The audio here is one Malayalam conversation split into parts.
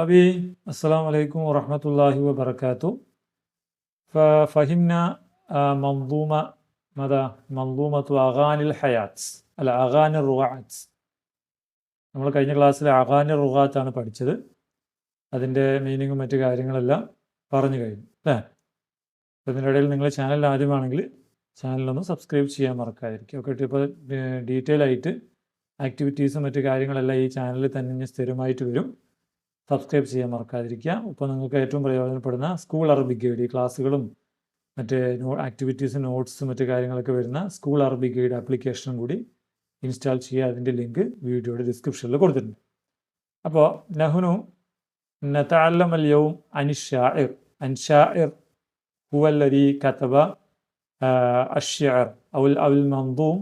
طلابي السلام عليكم ورحمة الله وبركاته ففهمنا منظومة ماذا منظومة أغاني الحياة الأغاني الرغعات നമ്മൾ കഴിഞ്ഞ ക്ലാസ്സിൽ അഗാനി റുഗാത്താണ് പഠിച്ചത് അതിൻ്റെ മീനിങ്ങും മറ്റു കാര്യങ്ങളെല്ലാം പറഞ്ഞു കഴിഞ്ഞു അല്ലേ അതിൻ്റെ ഇടയിൽ നിങ്ങൾ ചാനൽ ആദ്യമാണെങ്കിൽ ചാനലൊന്ന് സബ്സ്ക്രൈബ് ചെയ്യാൻ മറക്കാതിരിക്കും ഓക്കെ ഇപ്പോൾ ഡീറ്റെയിൽ ആയിട്ട് ആക്ടിവിറ്റീസും മറ്റു കാര്യങ്ങളെല്ലാം ഈ ചാനലിൽ തന്നെ സ്ഥിരമായിട്ട് വരും സബ്സ്ക്രൈബ് ചെയ്യാൻ മറക്കാതിരിക്കുക. ഇപ്പോൾ നിങ്ങൾക്ക് ഏറ്റവും പ്രയോജനപ്പെടുന്ന സ്കൂൾ അറബിക് ഗൈഡ് ക്ലാസ്സുകളും മറ്റ് നോ ആക്ടിവിറ്റീസും നോട്ട്സും മറ്റു കാര്യങ്ങളൊക്കെ വരുന്ന സ്കൂൾ അറബിക് ഗൈഡ് ആപ്ലിക്കേഷനും കൂടി ഇൻസ്റ്റാൾ ചെയ്യുക. അതിന്റെ ലിങ്ക് വീഡിയോയുടെ ഡിസ്ക്രിപ്ഷനിൽ കൊടുത്തിട്ടുണ്ട്. അപ്പോൾ നഹുനു നതാലം അല്യവും അനിഷാഇർ അൻഷാഇർ ഹുവല്ലരി കത്തബ അഷ്യാർ അവൽ അവൽ മന്ദൂം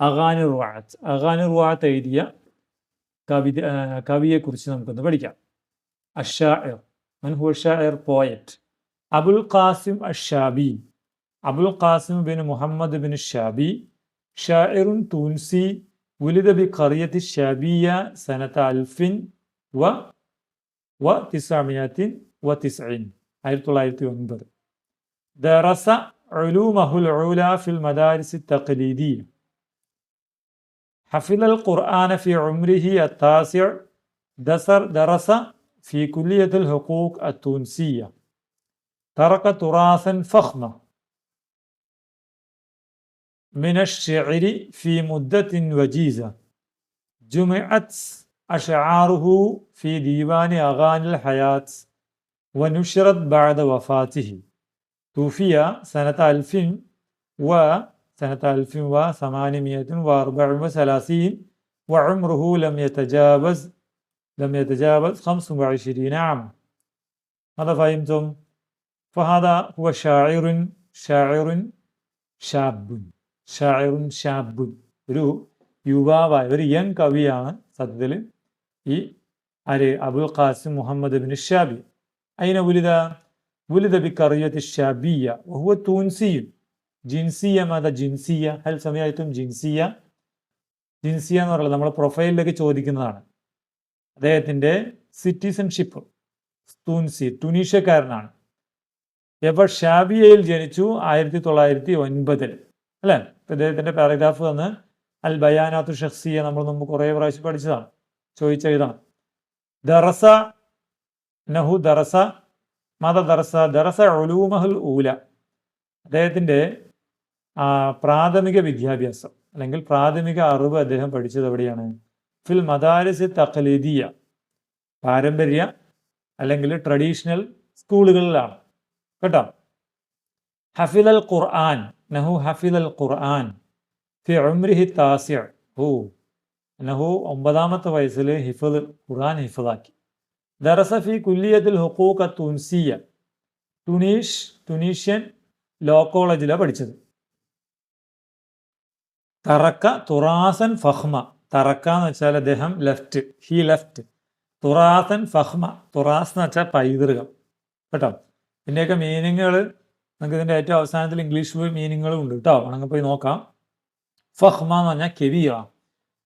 അഗാനി റുവാത്ത് എഴുതിയ കവിത കവിയെക്കുറിച്ച് നമുക്കൊന്ന് പഠിക്കാം. الشاعر. من هو الشاعر؟ poet. أبو القاسم الشابي أبو القاسم بن محمد بن الشابي شاعر تونسي. ولد بقرية الشابية سنة ألف و وتسعمائة وتسعين. آيرت الله درس علومه العلا في المدارس التقليدية. حفظ القرآن في عمره التاسع. درس في كلية الحقوق التونسية. ترك تراثا فخما. من الشعر في مدة وجيزة. جمعت أشعاره في ديوان أغاني الحياة ونشرت بعد وفاته. توفي سنة ألف وسنة ألف وثمانمائة وأربع وثلاثين وعمره لم يتجاوز لم يتجاوز خمس وعشرين عاما ماذا فهمتم؟ فهذا هو شاعر شاعر شاب ഷായറുൻ ഷാബുൻ ഒരു യുവാവായ ഒരു യങ് കവിയാണ് സത്യത്തിൽ ഈ ആര് Abul Qasim Muhammad bin Shabi അയിന ഉലിത ഉലിത ബി കറിയത്ത് ഷാബിയ വഹുവ തൂൻസിയും ജിൻസിയ മത ജിൻസിയ ഹൽ സമയത്തും ജിൻസിയ ജിൻസിയ എന്ന് പറയുന്നത് നമ്മൾ പ്രൊഫൈലിലേക്ക് ചോദിക്കുന്നതാണ് അദ്ദേഹത്തിന്റെ സിറ്റിസൺഷിപ്പ് തൂൻസി ടുനീഷ്യക്കാരനാണ്. എപ്പോൾ ഷാബിയയിൽ ജനിച്ചു ആയിരത്തി തൊള്ളായിരത്തി ഒൻപതിൽ അല്ലേ? ഇദ്ദേഹത്തിന്റെ പാരഗ്രാഫ് തന്ന് അൽ ബയാനാത്തു ഷഖ്സിയെ നമ്മൾ മുമ്പ് കുറേ പ്രാവശ്യം പഠിച്ചതാണ്. ചോദിച്ചെഴുതാണ് ദറസ നഹു ദറസ മത ദറസ ദറസ ഒലൂമഹുൽ ഊല. അദ്ദേഹത്തിന്റെ പ്രാഥമിക വിദ്യാഭ്യാസം അല്ലെങ്കിൽ പ്രാഥമിക അറിവ് അദ്ദേഹം പഠിച്ചത് എവിടെയാണ്? ഫിൽ മദാരിസ് തഖലീദിയ പാരമ്പര്യ അല്ലെങ്കിൽ ട്രഡീഷണൽ സ്കൂളുകളിലാണ്. കേട്ടോ? ഹഫിൽ അൽ ഖുർആൻ നഹു ഹഫിൽ അൽ ഖുർആൻ ഫി ഉംരിഹി താസിയ ഹു നഹു ഒമ്പതാമത്തെ വയസ്സിൽ ഹിഫദ് ഖുർആൻ ഹിഫദാക്കി ദറസ ഫി കുല്ലിയത്തിൽ ഹുക്കൂക്ക തുൻസിയ തുനീഷ് തുനീഷ്യൻ ലോ കോളേജിലാണ് പഠിച്ചത്. തറക്ക തുറാസൻ ഫഹ്മ തറക്ക എന്ന് വെച്ചാൽ അദ്ദേഹം ലെഫ്റ്റ് ഹി ലെഫ്റ്റ് തുറാസൻ ഫഹ്മ. തുറാസ് എന്ന് വെച്ചാൽ പൈതൃകം. കേട്ടോ? ഇതിന്റെയൊക്കെ മീനിങ്ങുകൾ നമുക്ക് ഇതിന്റെ ഏറ്റവും അവസാനത്തിൽ ഇംഗ്ലീഷ് മീനിങ്ങുകളും ഉണ്ട് കേട്ടോ. അങ്ങനെ പോയി നോക്കാം. ഫഹ്മ എന്ന് പറഞ്ഞാൽ കെവിയ.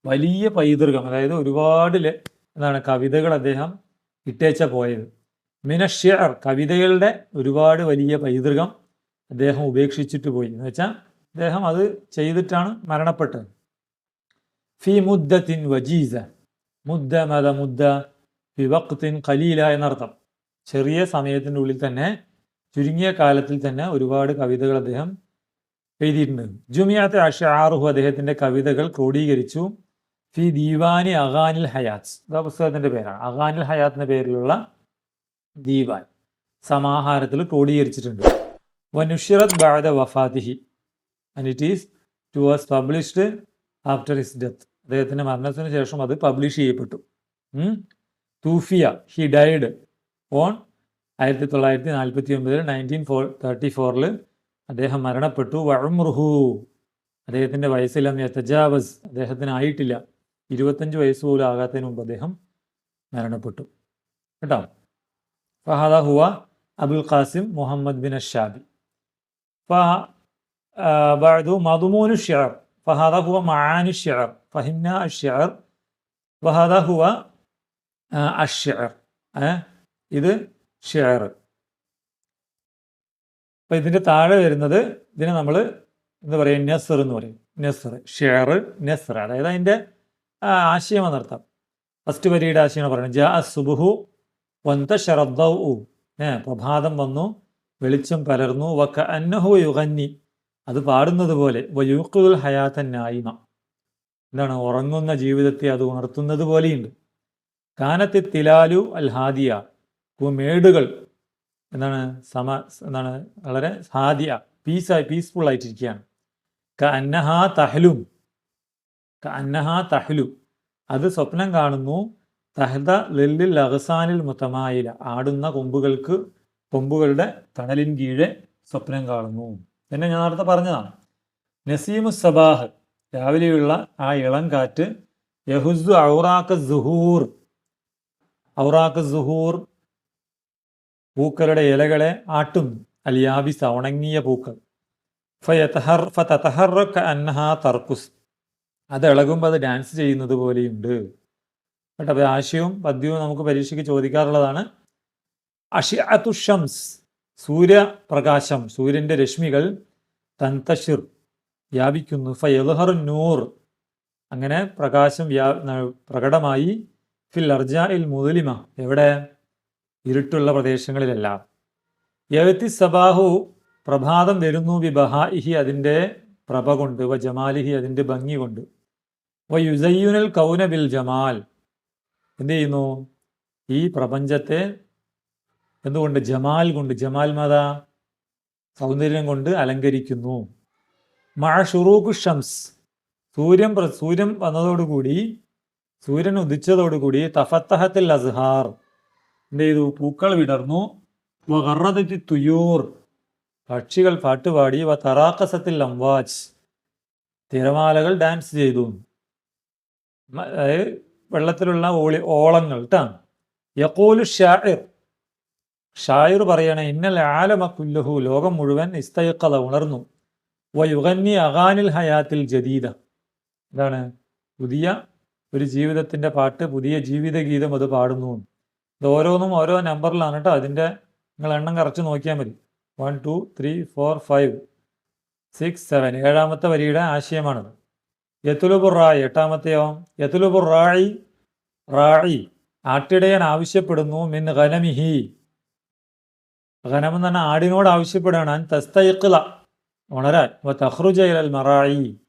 വലിയ പൈതൃകം. അതായത് ഒരുപാട് എന്താണ് കവിതകൾ അദ്ദേഹം ഇട്ടേച്ച പോയത്. മിനഷ്യർ കവിതകളുടെ ഒരുപാട് വലിയ പൈതൃകം അദ്ദേഹം ഉപേക്ഷിച്ചിട്ട് പോയി. എന്ന് വെച്ചാൽ അദ്ദേഹം അത് ചെയ്തിട്ടാണ് മരണപ്പെട്ടത്. ഫി മുദ്ദത്തിൻ വജീസ മുദ്ദ മത മുദ്ദ ഫി വക്തിൻ ഖലീല എന്നർത്ഥം ചെറിയ സമയത്തിന്റെ ഉള്ളിൽ തന്നെ ചുരുങ്ങിയ കാലത്തിൽ തന്നെ ഒരുപാട് കവിതകൾ അദ്ദേഹം എഴുതിയിട്ടുണ്ട്. ജുമിയാത്ത് അഷാറുഹു അദ്ദേഹത്തിന്റെ കവിതകൾ ക്രോഡീകരിച്ചു. ഫി ദീവാനി അഗാനിൽ ഹയാത്ത്. ഇതാ പുസ്തകത്തിന്റെ പേരാണ്. അഗാനിൽ ഹയാത്തിന്റെ പേരിലുള്ള ദീവാൻ. സമാഹാരത്തിൽ ക്രോഡീകരിച്ചിട്ടുണ്ട്. വനുഷിറത് ബാദ വഫാത്തിഹി and it is to was published after his death അദ്ദേഹത്തിന്റെ മരണത്തിന് ശേഷം അത് പബ്ലിഷ് ചെയ്യപ്പെട്ടു. തൂഫിയ ഹി ഡൈഡ് ഓൺ ആയിരത്തി തൊള്ളായിരത്തി നാൽപ്പത്തി ഒമ്പതിൽ നയന്റീൻ ഫോർ തേർട്ടി ഫോറിൽ അദ്ദേഹം മരണപ്പെട്ടു വഴമുർഹു അദ്ദേഹത്തിന്റെ വയസ്സിലും യത്തജാവസ് അദ്ദേഹത്തിന് ആയിട്ടില്ല. ഇരുപത്തഞ്ച് വയസ്സ് പോലും ആകാത്തതിന് മുമ്പ് അദ്ദേഹം മരണപ്പെട്ടു. കേട്ടോ? ഫഹദ ഹുവ Abul Qasim Muhammad bin Ashabi ഫ മധുമോനു ഷാബ് فهذا هو معاني الشعر. فهمنا الشعر. وهذا هو الشعر. അഷിയർ ഇത് ഷിയർ അപ്പം ഇതിന്റെ താഴെ വരുന്നത് ഇതിനെ നമ്മൾ എന്താ പറയുക നെസർ എന്ന് പറയും. നെസർ ഷെയർ നെസർ. അതായത് അതിന്റെ ആശയം എന്നർത്ഥം. ഫസ്റ്റ് വരിയുടെ ആശയമാണ് പറയുന്നത്. ജാ സുബുഹു വന്ത ശരദ്ദ ഏ പ്രഭാതം വന്നു വെളിച്ചം പലർന്നു വക്ക അന്നഹു യുഗന്നി. അത് പാടുന്നത് പോലെ വയൂക്കുൽ ഹയാത്തൻ നായിമ. എന്താണ്? ഉറങ്ങുന്ന ജീവിതത്തെ അത് ഉണർത്തുന്നത് പോലെയുണ്ട്. കാനത്തെ തിലാലു അൽ ഹാദിയ മേടുകൾ എന്താണ്? സമ എന്താണ്? വളരെ ഹാദിയ പീസായി പീസ്ഫുൾ ആയിട്ടിരിക്കുകയാണ്. ക അന്നഹാ തഹലും ക തഹലു. അത് സ്വപ്നം കാണുന്നു തഹദ ലില്ലിൽ അഹസാനിൽ മുത്തമായില ആടുന്ന കൊമ്പുകൾക്ക് കൊമ്പുകളുടെ തണലിൻ കീഴെ സ്വപ്നം കാണുന്നു. എന്നെ ഞാൻ നേരത്തെ പറഞ്ഞതാണ്. നസീമു സബാഹ് രാവിലെയുള്ള ആ ഇളം കാറ്റ് യഹുസു ഔറാഖ് സുഹൂർ ഔറാഖ് സുഹൂർ പൂക്കളുടെ ഇലകളെ ആട്ടും. അലിയാബിസ ഉണങ്ങിയ പൂക്കൾ. ഫയതഹർ തർക്കുസ്. അത് ഇളകുമ്പോൾ അത് ഡാൻസ് ചെയ്യുന്നത് പോലെയുണ്ട്. കേട്ടോ? അപ്പോൾ ആശയവും പദ്യവും നമുക്ക് പരീക്ഷയ്ക്ക് ചോദിക്കാറുള്ളതാണ്. അഷിഅത്തു ഷംസ്. സൂര്യപ്രകാശം സൂര്യന്റെ രശ്മികൾ തൻതഷിർ വ്യാപിക്കുന്നു. ഫയൽഹർ നൂർ. അങ്ങനെ പ്രകാശം വ്യാ പ്രകടമായി. ഫിൽ അർജ ഇൽ മുതലിമ. എവിടെ? ഇരുട്ടുള്ള പ്രദേശങ്ങളിലെല്ലാം. യവത്തി സബാഹു പ്രഭാതം വരുന്നു ബി ബഹാഇഹി അതിന്റെ പ്രഭ കൊണ്ട്. വ ജമാലിഹി അതിന്റെ ഭംഗി കൊണ്ട്. വ യുസയ്യുനൽ കൗന ബിൽ ജമാൽ. എന്ത് ചെയ്യുന്നു? ഈ പ്രപഞ്ചത്തെ എന്തുകൊണ്ട്? ജമാൽ കൊണ്ട്. ജമാൽ മത? സൗന്ദര്യം കൊണ്ട് അലങ്കരിക്കുന്നു. മഴ ഷുറൂഖ് ഷംസ്. സൂര്യൻ സൂര്യൻ വന്നതോടുകൂടി സൂര്യൻ ഉദിച്ചതോടുകൂടി തഫത്തഹത്തിൽ അസ്ഹാർ എന്ത് ചെയ്തു? പൂക്കൾ വിടർന്നു. വറദത്തി തുയൂർ. പക്ഷികൾ പാട്ടുപാടി വ തറാക്കസത്തിൽ അംവാജ്. തിരമാലകൾ ഡാൻസ് ചെയ്തു. വെള്ളത്തിലുള്ള ഓളി ഓളങ്ങൾ കേട്ടാ യക്കോലു ഷാഇർ. ഷായിർ പറയണേ ഇന്നൽ ആലമ കുല്ലഹു ലോകം മുഴുവൻ ഇസ്തയക്കത ഉണർന്നു. യുഗന്നി അഗാനിൽ ഹയാത്തിൽ ജദീദ. എന്താണ്? പുതിയ ഒരു ജീവിതത്തിന്റെ പാട്ട് പുതിയ ജീവിതഗീതം അത് പാടുന്നു. ഇത് ഓരോന്നും ഓരോ നമ്പറിലാണ് കേട്ടോ. അതിന്റെ നിങ്ങൾ എണ്ണം കറച്ച് നോക്കിയാൽ മതി. One two three four five six seven ഏഴാമത്തെ വരിയുടെ ആശയമാണത്. യത്തുലുബുർ റായി എട്ടാമത്തെയോ യത്തുലുബുർ റായി റായി ആട്ടിടയൻ ആവശ്യപ്പെടുന്നു മിൻ ഖനമിഹി ഖനം എന്ന് പറഞ്ഞാൽ ആടിനോട് ആവശ്യപ്പെടുകയാണ്. തസ്തൈഖിള ഉണരാൻ ഇലൽ മറായി.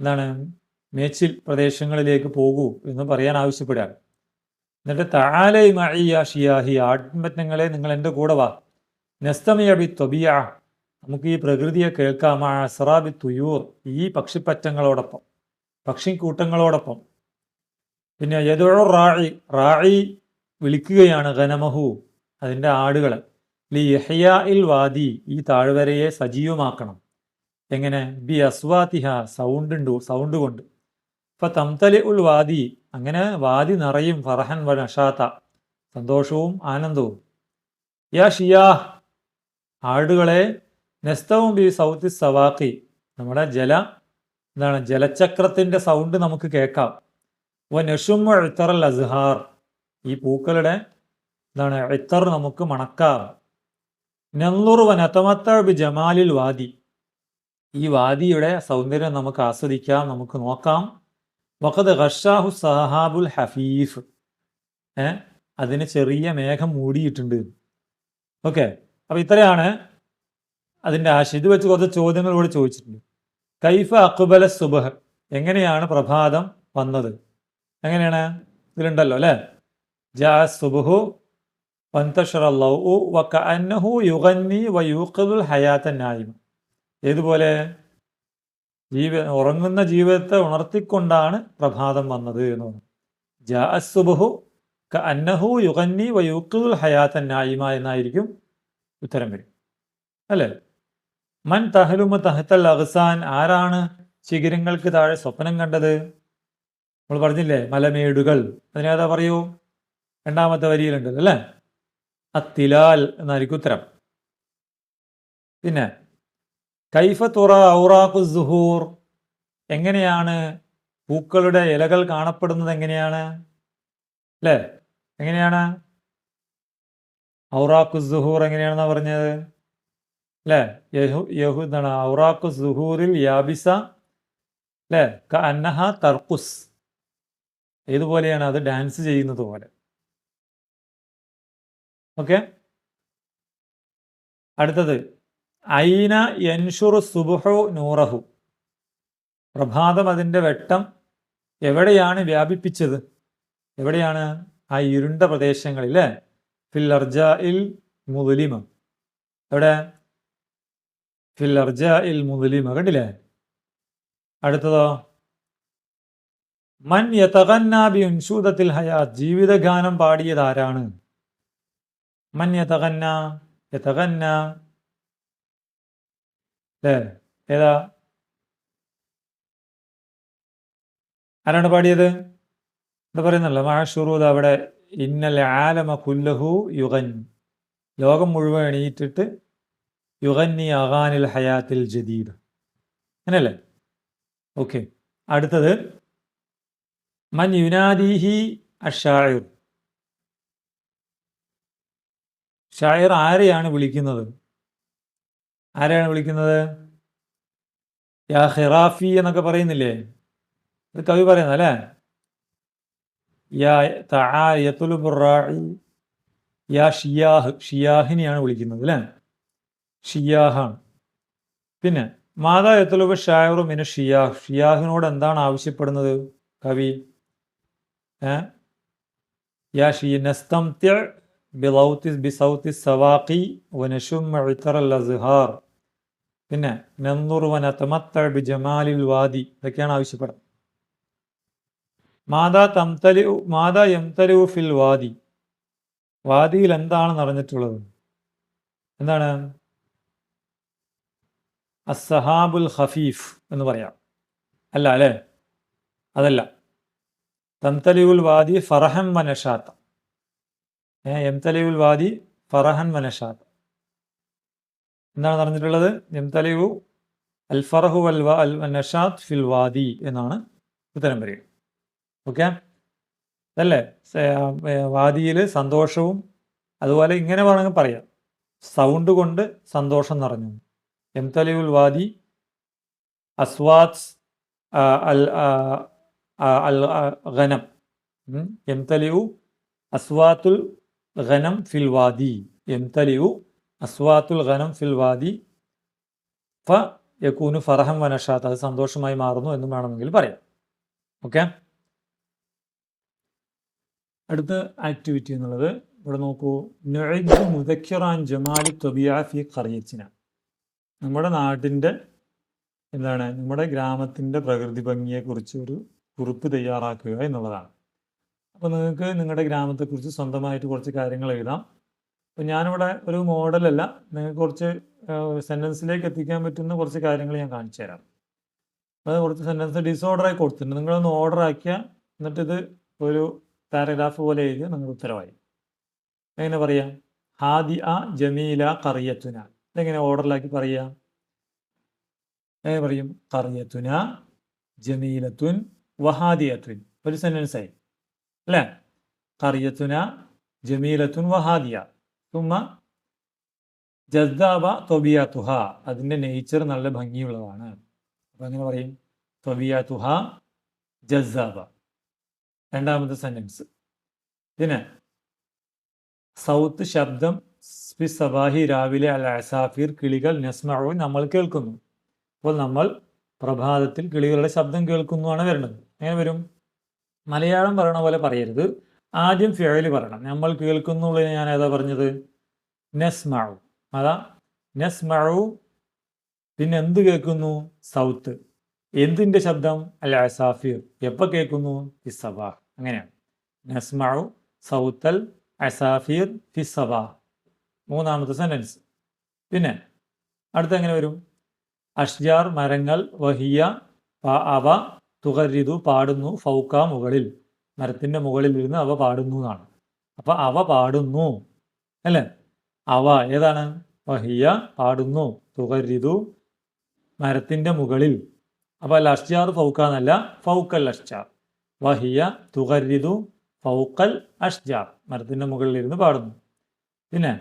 എന്താണ്? മേച്ചിൽ പ്രദേശങ്ങളിലേക്ക് പോകൂ എന്ന് പറയാൻ ആവശ്യപ്പെടുകയാണ്. എന്നിട്ട് താലൈ മഴിയ ഷിയാഹി. ആത്മജ്ഞങ്ങളെ നിങ്ങൾ എന്റെ കൂടെ വാ. നസ്തമിയബി തൊബിയ നമുക്ക് ഈ പ്രകൃതിയെ കേൾക്കാം. ആ തുയൂർ. ഈ പക്ഷിപ്പറ്റങ്ങളോടൊപ്പം. പക്ഷിക്കൂട്ടങ്ങളോടൊപ്പം. പിന്നെ യദോ റായി റാഴി വിളിക്കുകയാണ് ഖനമഹു. അതിന്റെ ആടുകളെ. ലി വാദി ഈ താഴ്വരയെ സജീവമാക്കണം. എങ്ങനെ? ബി അസ്വാതിഹ സൗണ്ട് ഉണ്ട് സൗണ്ട് കൊണ്ട്. ഇപ്പൊ തംതലി ഉൽ വാദി അങ്ങനെ വാദി നിറയും ഫറഹൻ വ നഷാത്ത സന്തോഷവും ആനന്ദവും. യാ ഷിയാ ആടുകളെ നെസ്തവും ബി സൗത്തി സവാക്കി നമ്മുടെ ജല എന്താണ് ജലചക്രത്തിന്റെ സൗണ്ട് നമുക്ക് കേൾക്കാം. വ നെഷും ഇത്തറൽ അസ്ഹാർ ഈ പൂക്കളുടെ എന്താണ് ഇത്തർ നമുക്ക് മണക്കാം നെല്ലുറു വനത്തമത്ത ബി ജമാലിൽ വാദി. ഈ വാദിയുടെ സൗന്ദര്യം നമുക്ക് ആസ്വദിക്കാം നമുക്ക് നോക്കാം. വഖദ് ഖഷാഹു സഹാബുൽ ഹഫീഫ്. ഏ? അതിന് ചെറിയ മേഘം മൂടിയിട്ടുണ്ട്. ഓക്കെ. അപ്പൊ ഇത്രയാണ് അതിന്റെ ആശയം. ഇത് വെച്ച് കുറച്ച് ചോദ്യങ്ങൾ ഇവിടെ ചോദിച്ചിട്ടുണ്ട്. കൈഫ അക്ബല സുബഹ്. എങ്ങനെയാണ് പ്രഭാതം വന്നത്? എങ്ങനെയാണ്? ഇതിലുണ്ടല്ലോ അല്ലേ? ജാ സുബഹു വന്തഷറു വക്ക അന്നഹു യുഗന്നി വ യൂഖദുൽ ഹയാത്ത നായിമ. ഏതുപോലെ? ജീവ ഉറങ്ങുന്ന ജീവിതത്തെ ഉണർത്തിക്കൊണ്ടാണ് പ്രഭാതം വന്നത് എന്ന് പറഞ്ഞു. അന്നഹു യുഗന്നി വ യൂഖദുൽ ഹയാത്ത നായിമ എന്നായിരിക്കും ഉത്തരം വരും. അല്ലേ? മൻ തഹലുമ തഹത്തൽ അഹ്സാൻ ആരാണ് ശിഖിരങ്ങൾക്ക് താഴെ സ്വപ്നം കണ്ടത്? നമ്മൾ പറഞ്ഞില്ലേ മലമേടുകൾ. അതിനേതാ പറയൂ? രണ്ടാമത്തെ വരിയിലുണ്ടല്ലോ അല്ലേ? അത്തിലാൽ എന്നായിരിക്കും ഉത്തരം. പിന്നെ കൈഫ തുറ ഔറാഖു സുഹൂർ എങ്ങനെയാണ് പൂക്കളുടെ ഇലകൾ കാണപ്പെടുന്നത് എങ്ങനെയാണ്? അല്ലേ? എങ്ങനെയാണ്? ഔറാഖു സുഹൂർ എങ്ങനെയാണെന്നാ പറഞ്ഞത്? അല്ലേ? യഹു യഹു എന്താണ്? ഔറാഖു സുഹൂറിൽ യാബിസ അല്ലേ? അന്നഹ തർക്കുസ് ഏതുപോലെയാണ് അത് ഡാൻസ് ചെയ്യുന്നത് പോലെ. ഓക്കെ. അടുത്തത്. ഐന യൻഷുർ സുബുഹു നൂറഹു. പ്രഭാതം അതിന്റെ വെട്ടം എവിടെയാണ് വ്യാപിപ്പിച്ചത്? എവിടെയാണ്? ആ ഇരുണ്ട പ്രദേശങ്ങളിൽ ഫിൽ ഇൽ മുതലിമ. എവിടെ? ഫിൽ ഇൽ മുതലിമ. കണ്ടില്ലേ? അടുത്തതോ? മൻ യതകന്നാബി ഉൻഷൂദത്തിൽ ഹയാ ജീവിതഗാനം പാടിയത് ആരാണ്? മൻ യതഗന്ന യതഗന്ന അല്ലേ ഏതാ? ആരാണ് പാടിയത്? എന്താ പറയുന്നല്ലോ മഹാഷുറൂദ് അവിടെ ഇന്നലെ ആലമ കുല്ലഹു യുഗൻ. ലോകം മുഴുവൻ എണീറ്റിട്ട് യുഗന്നി അഗാനിൽ ഹയാത്തിൽ ജദീദ്. അങ്ങനല്ലേ ഓക്കെ. അടുത്തത് മൻ യുനാദീഹി അഷായർ ഷായർ ആരെയാണ് വിളിക്കുന്നത്? ആരെയാണ് വിളിക്കുന്നത്? യാ ഖിറാഫി എന്നൊക്കെ പറയുന്നില്ലേ? ഇത് കവി പറയുന്നത് അല്ലേ? യാ തആയത്തുൽബുറാഇ യാ ഷിയാഹ് ഷിയാഹിനെയാണ് വിളിക്കുന്നത് അല്ലേ? ഷിയാഹാണ്. പിന്നെ മാതാ യത്തുലുബ് ഷായറു മിന ഷിയാഹ്. ഷിയാഹിനോട് എന്താണ് ആവശ്യപ്പെടുന്നത് കവി? ഏ? യാ ഷി നസ്തംത്യ ബിലൗത്തി ബിസൗത്തി സവാഖി വനഷുംഹാർ പിന്നെ അസ്ഹാർ പിന്നെ നന്നുർ വനതമത്ത ബിജമാലിൽ വാദി ഇതൊക്കെയാണ് ആവശ്യപ്പെടുന്നത്. മാതാ തംതലി മാതാ എംതലു ഫിൽ വാദി. വാദിയിൽ എന്താണ് നിറഞ്ഞിട്ടുള്ളത് എന്താണ്? അസ്സഹാബുൽ ഖഫീഫ് എന്ന് പറയാം. അല്ല അല്ലേ? അതല്ല. തംതലിയുൽ വാദി ഫറഹം വനഷാത്ത. എംതലിയുൽ വാദി ഫറഹൻ മനഷാദ് എന്താണ് പറഞ്ഞിട്ടുള്ളത്? എംതലയു അൽ ഫറഹു വൽ അൽ നഷാത്ത് ഫിൽ വാദി എന്നാണ് ഉത്തരം പറയുക ഓക്കെ? അതല്ലേ വാദിയിൽ സന്തോഷവും അതുപോലെ ഇങ്ങനെ വേണമെങ്കിൽ പറയാം. സൗണ്ട് കൊണ്ട് സന്തോഷം നിറഞ്ഞു. എംതലയുൽ വാദി അസ്വാദ് അൽ അൽ ഖനം എംതലിയു അസ്വാത്തുൽ ഖനം ഫിൽ വാദി എംതലിയു അസ്വാത്തുൽ ഖനം ഫിൽ വാദി ഫ യക്കൂനു ഫറഹം വനഷാത്ത്. അത് സന്തോഷമായി മാറുന്നു എന്നും വേണമെങ്കിൽ പറയാം. ഓക്കെ? അടുത്ത ആക്ടിവിറ്റി എന്നുള്ളത് ഇവിടെ നോക്കൂ. നൊയ്ദ് മുദക്കിറാൻ ജമാലി തൊബിയ ഫി ഖറിയച്ചിന നമ്മുടെ നാടിന്റെ എന്താണ്? നമ്മുടെ ഗ്രാമത്തിന്റെ പ്രകൃതി ഭംഗിയെക്കുറിച്ച് ഒരു കുറിപ്പ് തയ്യാറാക്കുക എന്നുള്ളതാണ്. അപ്പോൾ നിങ്ങൾക്ക് നിങ്ങളുടെ ഗ്രാമത്തെക്കുറിച്ച് സ്വന്തമായിട്ട് കുറച്ച് കാര്യങ്ങൾ എഴുതാം. അപ്പോൾ ഞാനിവിടെ ഒരു മോഡലല്ല നിങ്ങൾക്ക് കുറച്ച് സെന്റൻസിലേക്ക് എത്തിക്കാൻ പറ്റുന്ന കുറച്ച് കാര്യങ്ങൾ ഞാൻ കാണിച്ചു തരാം. അത് കുറച്ച് സെന്റൻസ് ഡിസോർഡറായി കൊടുത്തിട്ടുണ്ട്. നിങ്ങളൊന്ന് ഓർഡർ ആക്കിയ എന്നിട്ടിത് ഒരു പാരഗ്രാഫ് പോലെ എഴുതി നിങ്ങൾ ഉത്തരവായി. എങ്ങനെ പറയാം? ഹാദി അ ജമീല കറിയത്തുന ഇതെങ്ങനെ ഓർഡറിലാക്കി പറയാം? എങ്ങനെ പറയും? കറിയത്തുന ജമീലത്തുൻ വഹാദിയത്തുൻ. ഒരു സെന്റൻസ് ആയി. അല്ലേ കറിയത്തുന ജമീലത്തുൻ വഹാദിയ തുമ്മ ജസ്ദാബ തൊബിയ തുഹ അതിന്റെ നേച്ചർ നല്ല ഭംഗിയുള്ളതാണ്. അപ്പം അങ്ങനെ പറയും. തൊബിയ തുഹ ജസ്ദാബ രണ്ടാമത്തെ സെന്റൻസ് പിന്നെ സൗത്ത് ശബ്ദം ഫി സബാഹി രാവിലെ അൽ അസാഫിർ കിളികൾ നസ്മഴു നമ്മൾ കേൾക്കുന്നു. അപ്പോൾ നമ്മൾ പ്രഭാതത്തിൽ കിളികളുടെ ശബ്ദം കേൾക്കുന്നു ആണ് വരുന്നത്. എങ്ങനെ വരും? മലയാളം പറയണ പോലെ പറയരുത്. ആദ്യം ഫിയൽ പറയണം. നമ്മൾ കേൾക്കുന്നുള്ളതിന് ഞാൻ ഏതാ പറഞ്ഞത്? നെസ്മഴു അതാ നെസ്മഴു പിന്നെ എന്ത് കേൾക്കുന്നു? സൗത്ത്. എന്തിന്റെ ശബ്ദം? അൽ അസാഫിർ. എപ്പോൾ കേൾക്കുന്നു? ഫിസബാ അങ്ങനെയാണ്. നസ്മഴു സൗത്തൽ അസാഫീർ ഫിസബാ മൂന്നാമത്തെ സെന്റൻസ് പിന്നെ അടുത്ത എങ്ങനെ വരും? അഷ്ജാർ മരങ്ങൾ വഹിയ അവ തുകരിതു പാടുന്നു ഫൗക്ക മുകളിൽ. മരത്തിന്റെ മുകളിൽ ഇരുന്ന് അവ പാടുന്നു എന്നാണ്. അപ്പോൾ അവ പാടുന്നു. അല്ലേ? അവ ഏതാണ്? വഹിയ പാടുന്നു തുകരിതു മരത്തിന്റെ മുകളിൽ. അപ്പോൾ അഷ്ജാർ ഫൗക്ക എന്നല്ല ഫൗക്കൽ അഷ്ജാർ വഹിയ തുകരിതു ഫൗക്കൽ അഷ്ജാർ മരത്തിന്റെ മുകളിൽ ഇരുന്ന് പാടുന്നു. പിന്നെ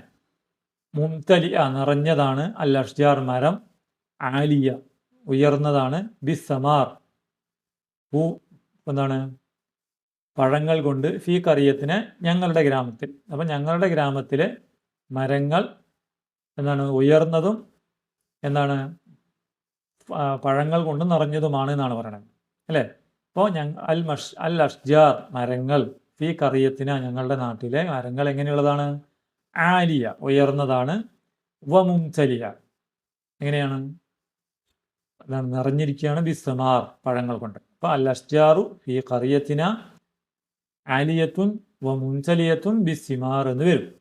മുംതലി നിറഞ്ഞതാണ് അൽ അഷ്ജാർ മരം. ആലിയ ഉയർന്നതാണ് ബിസമാർ പൂ എന്താണ്? പഴങ്ങൾ കൊണ്ട് ഫീ കറിയത്തിന് ഞങ്ങളുടെ ഗ്രാമത്തിൽ. അപ്പം ഞങ്ങളുടെ ഗ്രാമത്തിൽ മരങ്ങൾ എന്താണ്? ഉയർന്നതും എന്താണ്? പഴങ്ങൾ കൊണ്ട് നിറഞ്ഞതുമാണ് എന്നാണ് പറയുന്നത്. അല്ലേ? അപ്പോൾ ഞങ്ങൾ അൽ മഷ് അൽ അഷ്ജാർ മരങ്ങൾ ഫീ കറിയത്തിന് ഞങ്ങളുടെ നാട്ടിലെ മരങ്ങൾ എങ്ങനെയുള്ളതാണ്? ആലിയ ഉയർന്നതാണ്. വമുംചലിയ എങ്ങനെയാണ്? എന്താണ്? നിറഞ്ഞിരിക്കുകയാണ് ബിസമാർ പഴങ്ങൾ കൊണ്ട്. അൽ അഷ്ജാറു ഫീ കറിയത്തിന ആലിയത്തുൻ വ മുൻചലിയത്തുൻ ബിസിമാർ എന്ന് വരും.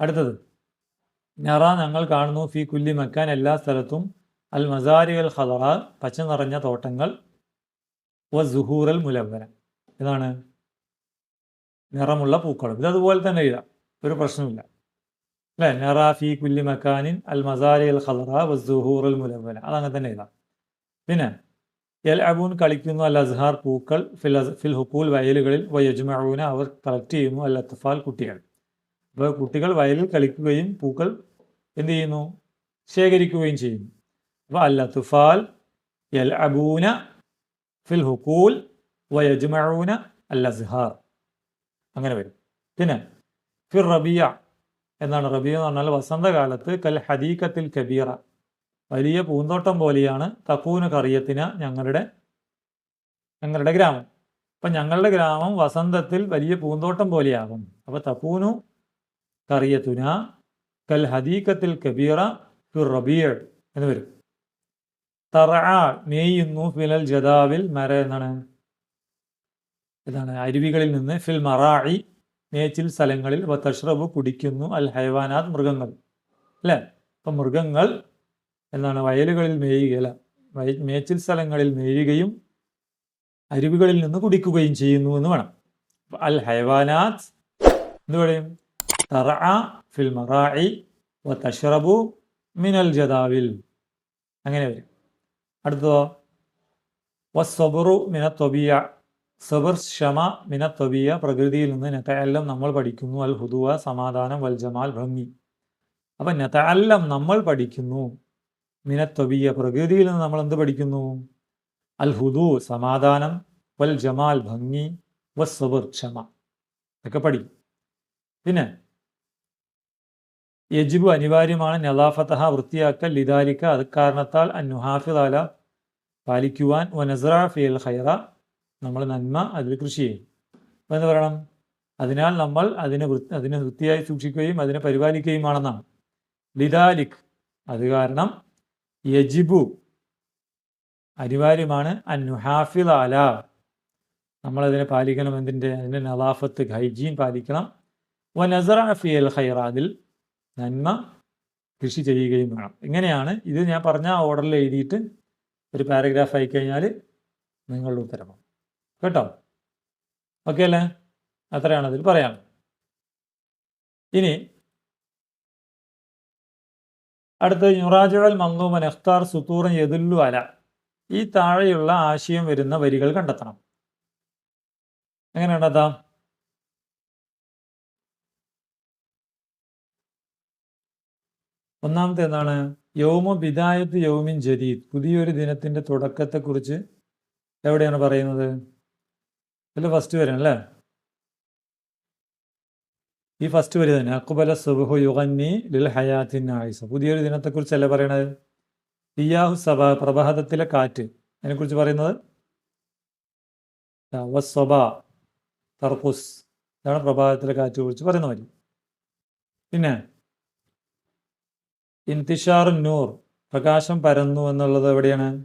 അടുത്തത്. നറ ഞങ്ങൾ കാണുന്നു. ഫി കുല്ലി മക്കാൻ എല്ലാ സ്ഥലത്തും. അൽ മസാരികൾ ഹദറ പച്ച നിറഞ്ഞ തോട്ടങ്ങൾ. വ സുഹൂറൽ മുലവന ഇതാണ് നിറമുള്ള പൂക്കളും. ഇത് അതുപോലെ തന്നെ എഴുതാം. ഒരു പ്രശ്നമില്ല അല്ലേ? നറ ഫി കുല്ലി മക്കാനിൻ അൽ മസാരികൾ ഹദറ വ സുഹൂറൽ മുലവന അതങ്ങനെ തന്നെ എഴുതാം. പിന്നെ എൽ അബൂൻ കളിക്കുന്നു അൽ അസ്ഹാർ പൂക്കൾ ഫിൽ ഫിൽ ഹുക്കൂൽ വയലുകളിൽ വയജുമഊന അവർ കളക്ട് ചെയ്യുന്നു അൽ അത്തഫാൽ കുട്ടികൾ. അപ്പോൾ കുട്ടികൾ വയലിൽ കളിക്കുകയും പൂക്കൾ എന്ത് ചെയ്യുന്നു? ശേഖരിക്കുകയും ചെയ്യുന്നു അപ്പോൾ അൽ അത്തുഫാൽ എൽ അബൂന ഫിൽ ഹുക്കൂൽ വയജുമഊന അൽ അസ്ഹാർ. അങ്ങനെ വരും. പിന്നെ ഫിർ റബിയ എന്നാണ് റബിയ എന്ന് പറഞ്ഞാൽ വസന്തകാലത്ത് കൽ ഹദീക്കത്തിൽ കബീറ. വലിയ പൂന്തോട്ടം പോലെയാണ് തക്കൂന് കറിയത്തിന് ഞങ്ങളുടെ ഞങ്ങളുടെ ഗ്രാമം. അപ്പം ഞങ്ങളുടെ ഗ്രാമം വസന്തത്തിൽ വലിയ പൂന്തോട്ടം പോലെയാകും. അപ്പോൾ തക്കൂനു കറിയത്തുന കൽ ഹദീക്കത്തിൽ കബീറ ഫിർ റബിയ എന്ന് വരും. തറ മേയുന്നു ഫിലൽ ജദാവിൽ മര എന്നാണ്. ഇതാണ് അരുവികളിൽ നിന്ന് ഫിൽ മറായി മേച്ചിൽ സ്ഥലങ്ങളിൽ. തഷ്റബു കുടിക്കുന്നു അൽ ഹൈവാനാത് മൃഗങ്ങൾ. അല്ലേ? അപ്പം മൃഗങ്ങൾ എന്താണ് വയലുകളിൽ മേയുകയല്ല മേച്ചിൽ സ്ഥലങ്ങളിൽ മേയുകയും അരുവികളിൽ നിന്ന് കുടിക്കുകയും ചെയ്യുന്നു എന്ന് വേണം. അൽ ഹൈവാനാത്ത് എന്ത് പറയും. തറ ഫിൽ മറായി വ മിനൽ ജദാവിൽ. അങ്ങനെ വരും. അടുത്തതോ വസ്വബറു മിന തൊബിയ. സബർ ക്ഷമ മിന തൊബിയ. പ്രകൃതിയിൽ നിന്ന് നെത്തയെല്ലാം നമ്മൾ പഠിക്കുന്നു. അൽ ഹുദുവ സമാധാനം വൽ ജമാൽ ഭംഗി. അപ്പം നെത്തയെല്ലാം നമ്മൾ പഠിക്കുന്നു. മിനത്തൊബിയ പ്രകൃതിയിൽ നിന്ന് നമ്മൾ എന്ത് പഠിക്കുന്നു? അൽ ഹുദു സമാധാനം വൽ ജമാൽ ഭംഗി വസ്സബർ ക്ഷമ. ഒക്കെ പഠിക്കും പിന്നെ യജിബു അനിവാര്യമാണ് നദാഫത്തഹ വൃത്തിയാക്കൽ ലിതാരിക്ക അത് കാരണത്താൽ അന്നുഹാഫിദാല പാലിക്കുവാൻ ഒ ഫിയൽ ഖൈറ നമ്മൾ നന്മ അതിൽ കൃഷി ചെയ്യും. അപ്പോൾ എന്ത് പറയണം? അതിനാൽ നമ്മൾ അതിനെ അതിനെ വൃത്തിയായി സൂക്ഷിക്കുകയും അതിനെ പരിപാലിക്കുകയുമാണെന്നാണ്. ലിദാലിക് അത് കാരണം യജിബു. അനിവാര്യമാണ് അനുഹാഫിൽ അല. നമ്മളതിനെ പാലിക്കണം എന്തിന്റെ അതിന്റെ നലാഫത്ത് ഹൈജീൻ പാലിക്കണം. വ നസറ ഫിയൽ ഖൈറ നന്മ കൃഷി ചെയ്യുകയും വേണം. ഇങ്ങനെയാണ് ഇത് ഞാൻ പറഞ്ഞ ഓർഡറിൽ എഴുതിയിട്ട് ഒരു പാരഗ്രാഫ് ആയി കഴിഞ്ഞാൽ നിങ്ങളുടെ ഉത്തരമാണ് കേട്ടോ? ഓക്കെ അല്ലേ? അത്രയാണ് അതിൽ പറയാം ഇനി അടുത്ത യുറാജുഴൽ മന്ദൂമൻ എഖ്താർ സുത്തൂറൻ യദുല്ലു അല. ഈ താഴെയുള്ള ആശയം വരുന്ന വരികൾ കണ്ടെത്തണം. എങ്ങനെ കണ്ടെത്താം ഒന്നാമത്തെ എന്താണ്? യൗമ ബിദായത്ത് യൗമിൻ ജദീദ്. പുതിയൊരു ദിനത്തിന്റെ തുടക്കത്തെക്കുറിച്ച് എവിടെയാണ് പറയുന്നത്? ഇതിൽ ഫസ്റ്റ് വരും അല്ലേ? ഈ ഫസ്റ്റ് വരി തന്നെ അക്ബല സുബുഹു യുഗന്നി ലിൽ ഹയാത്തിൻ ആയിസ പുതിയൊരു ദിനത്തെക്കുറിച്ച് അല്ല പറയണത്? ഇയാഹു സഭ പ്രഭാതത്തിലെ കാറ്റ്. അതിനെക്കുറിച്ച് പറയുന്നത്? വസ്വബ ഇതാണ് പ്രഭാതത്തിലെ കാറ്റ് കുറിച്ച് പറയുന്ന വരി. പിന്നെ ഇൻതിഷാർ നൂർ പ്രകാശം പരന്നു എന്നുള്ളത് എവിടെയാണ്?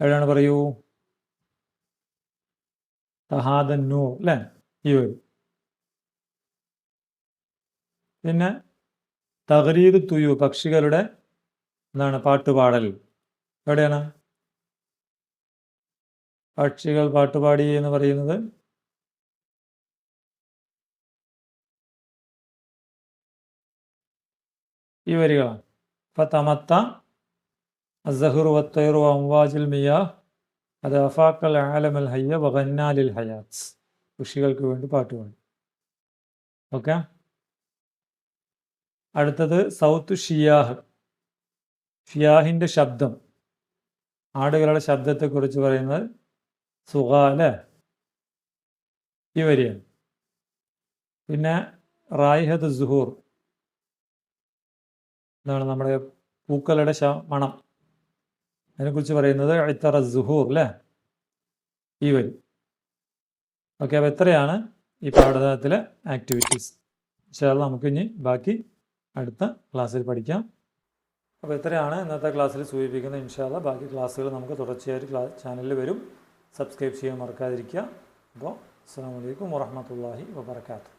എവിടെയാണ് പറയൂ? തഹാദൻ നൂർ അല്ലേ? ഈ വരും. പിന്നെ തകരീദ് തുയു പക്ഷികളുടെ എന്താണ് പാട്ടുപാടൽ എവിടെയാണ്? പക്ഷികൾ പാട്ടുപാടി എന്ന് പറയുന്നത്? ഈ വരികളാണ് ഫതമത്ത അസഹുർ വത്തൈറു അംവാജിൽ മിയാ അത് അഫാക്കൽ ആലമൽ ഹയ്യ വഗന്നാലിൽ ഹയാത്ത്. കൃഷികൾക്ക് വേണ്ടി പാട്ടുപാടി ഓക്കെ? അടുത്തത് സൗത്ത് ഷിയാഹ്. ഷിയാഹിന്റെ ശബ്ദം. ആടുകളുടെ ശബ്ദത്തെക്കുറിച്ച് പറയുന്നത് സുഹാല ഈ വരിയാണ്. പിന്നെ റായിഹത്ത് സുഹൂർ. എന്താണ് നമ്മുടെ പൂക്കളുടെ ശ മണം. അതിനെക്കുറിച്ച് പറയുന്നത് ഇത്തറ സുഹൂർ അല്ലേ? ഈ വരി. ഓക്കെ അപ്പോൾ എത്രയാണ് ഈ പാഠത്തിലെ ആക്ടിവിറ്റീസ് പക്ഷേ നമുക്ക് ഇനി ബാക്കി അടുത്ത ക്ലാസ്സിൽ പഠിക്കാം. അപ്പോൾ ഇത്രയാണ് ഇന്നത്തെ ക്ലാസ്സിൽ സൂചിപ്പിക്കുന്നത് ഇൻഷാല്ല ബാക്കി ക്ലാസ്സുകൾ നമുക്ക് തുടർച്ചയായിട്ട് ക്ലാസ് ചാനലിൽ വരും. സബ്സ്ക്രൈബ് ചെയ്യാൻ മറക്കാതിരിക്കുക. അപ്പോൾ അസ്സാം വലൈക്കും വാഹമത്തല്ലാഹി വാബർക്കാത്തു